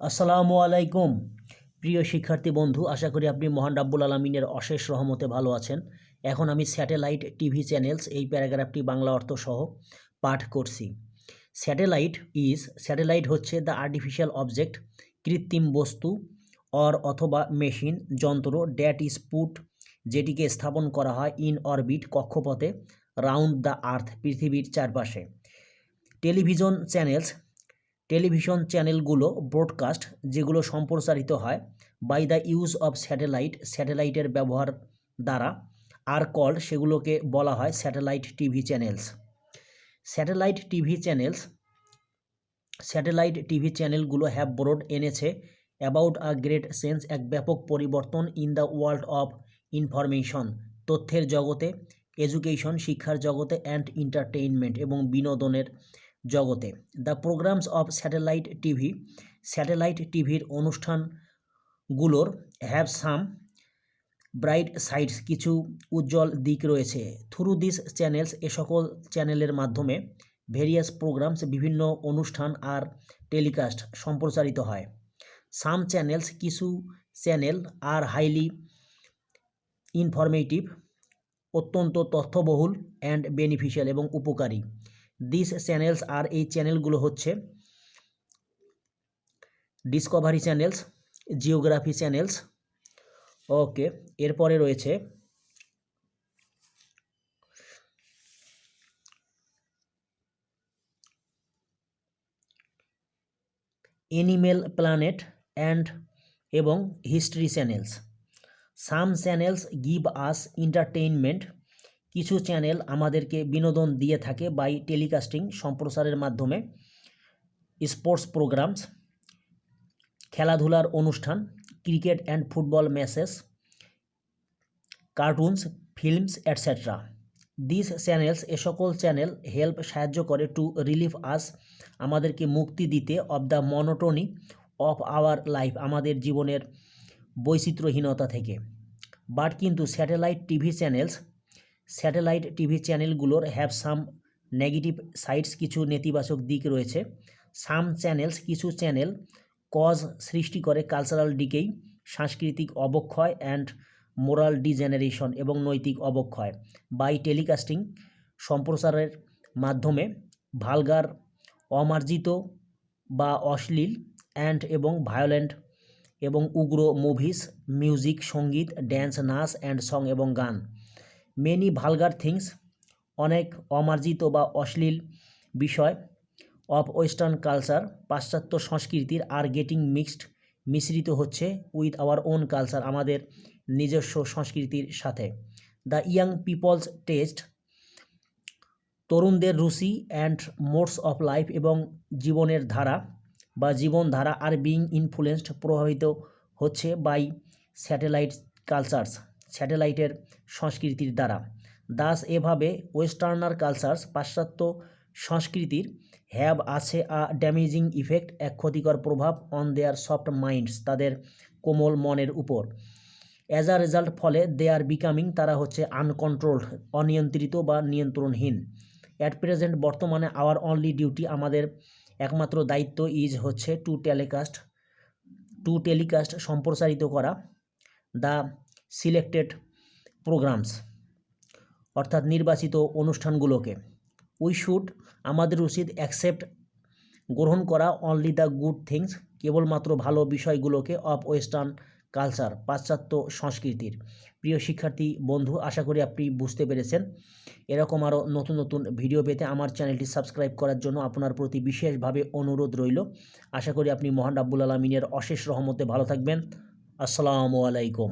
আসসালামু আলাইকুম। প্রিয় শিক্ষার্থী বন্ধু, আশা করি আপনি মহান রাব্বুল আলমিনের অশেষ রহমতে ভালো আছেন। এখন আমি স্যাটেলাইট টিভি চ্যানেলস, এই প্যারাগ্রাফটি বাংলা অর্থ সহ পাঠ করছি। স্যাটেলাইট ইজ, স্যাটেলাইট হচ্ছে দ্য আর্টিফিশিয়াল অবজেক্ট, কৃত্রিম বস্তু, অর অথবা মেশিন, যন্ত্র ড্যাট ইজ পুট, যেটিকে স্থাপন করা হয় ইন অরবিট কক্ষপথে, রাউন্ড দ্য আর্থ, পৃথিবীর চারপাশে। টেলিভিশন চ্যানেলস টেলিভিশন চ্যানেলগুলো ব্রডকাস্ট, যেগুলো সম্প্রচারিত হয় by the use of satellite স্যাটেলাইটের ব্যবহার দ্বারা, আর কল্ড সেগুলোকে বলা হয় satellite TV channels satellite TV channels satellite TV চ্যানেলগুলো হ্যাভ ব্রড এনেছে অ্যাবাউট আ গ্রেট সেন্স এক ব্যাপক পরিবর্তন in the world of information তথ্যের জগতে এডুকেশন শিক্ষার জগতে অ্যান্ড এন্টারটেইনমেন্ট এবং বিনোদনের জগতে। The programs of satellite TV satellite টিভির অনুষ্ঠানগুলোর হ্যাভ সাম ব্রাইট সাইডস কিছু উজ্জ্বল দিক রয়েছে। থ্রু দিস চ্যানেলস এ সকল চ্যানেলের মাধ্যমে ভেরিয়াস প্রোগ্রামস বিভিন্ন অনুষ্ঠান আর টেলিকাস্ট সম্প্রচারিত হয়। সাম চ্যানেলস কিছু চ্যানেল আর হাইলি ইনফরমেটিভ অত্যন্ত তথ্যবহুল অ্যান্ড বেনিফিশিয়াল এবং উপকারী। দিস চ্যানেলস আর এই চ্যানেলগুলো হচ্ছে Discovery channels geography channels okay এরপরে রয়েছে এনিমেল প্ল্যানেট অ্যান্ড এবং history channels some channels give us entertainment কিছু চ্যানেল আমাদেরকে বিনোদন দিয়ে থাকে বাই টেলিকাস্টিং সম্প্রচারের মাধ্যমে। স্পোর্টস প্রোগ্রামস খেলাধুলার অনুষ্ঠান cricket and football matches cartoons films etcetera this channels এ সকল চ্যানেল হেল্প সাহায্য করে টু রিলিফ আস আমাদেরকে মুক্তি দিতে of the monotony of our life আমাদের জীবনের বৈচিত্র্যহীনতা থেকে। বাট কিন্তু satellite TV channels satellite TV চ্যানেলগুলোর হ্যাভ সাম নেগেটিভ সাইডস কিছু নেতিবাচক দিক রয়েছে। সাম চ্যানেলস কিছু চ্যানেল কজ সৃষ্টি করে কালচারাল ডিকেই সাংস্কৃতিক অবক্ষয় অ্যান্ড মোরাল ডিজেনারেশন এবং নৈতিক অবক্ষয়। বাই টেলিকাস্টিং সম্প্রচারের মাধ্যমে ভালগার অমার্জিত বা অশ্লীল অ্যান্ড এবং ভায়োলেন্ট এবং উগ্র মুভিস মিউজিক সংগীত ড্যান্স নাচ অ্যান্ড সং এবং গান। মেনি ভালগার থিংস অনেক অমার্জিত বা অশ্লীল বিষয় অফ ওয়েস্টার্ন কালচার পাশ্চাত্য সংস্কৃতির আর গেটিং মিক্সড মিশ্রিত হচ্ছে উইথ আওয়ার ওন কালচার আমাদের নিজস্ব সংস্কৃতির সাথে। দ্য ইয়াং পিপলস টেস্ট তরুণদের রুচি অ্যান্ড মোডস অফ লাইফ এবং জীবনের ধারা বা জীবনধারা আর বিং ইনফ্লুয়েসড প্রভাবিত হচ্ছে বাই স্যাটেলাইট কালচার্স স্যাটেলাইটের সংস্কৃতির দ্বারা। দাস এভাবে ওয়েস্টার্নার কালচার্স পাশ্চাত্য সংস্কৃতির হ্যাভ আছে আ ড্যামেজিং ইফেক্ট, এক ক্ষতিকর প্রভাব অন দেয়ার সফট মাইন্ডস তাদের কোমল মনের উপর। অ্যাজ আ রেজাল্ট ফলে দে আর বিকামিং তারা হচ্ছে আনকন্ট্রোলড অনিয়ন্ত্রিত বা নিয়ন্ত্রণহীন। অ্যাট প্রেজেন্ট বর্তমানে আওয়ার অনলি ডিউটি আমাদের একমাত্র দায়িত্ব ইজ হচ্ছে টু টেলিকাস্ট টু টেলিকাস্ট সম্প্রসারিত করা। দ্য সিলেক্টেড প্রোগ্রামস অর্থাৎ নির্বাচিত অনুষ্ঠানগুলোকে। উই শুড আমাদের উচিত অ্যাকসেপ্ট গ্রহণ করা অনলি দ্য গুড থিংস কেবলমাত্র ভালো বিষয়গুলোকে অফ ওয়েস্টার্ন কালচার পাশ্চাত্য সংস্কৃতির। প্রিয় শিক্ষার্থী, বন্ধু, আশা করি আপনি বুঝতে পেরেছেন। এরকম আরও নতুন নতুন ভিডিও পেতে আমার চ্যানেলটি সাবস্ক্রাইব করার জন্য আপনার প্রতি বিশেষভাবে অনুরোধ রইল। আশা করি আপনি মহান রাব্বুল আলমিনের অশেষ রহমতে ভালো থাকবেন। আসসালামু আলাইকুম।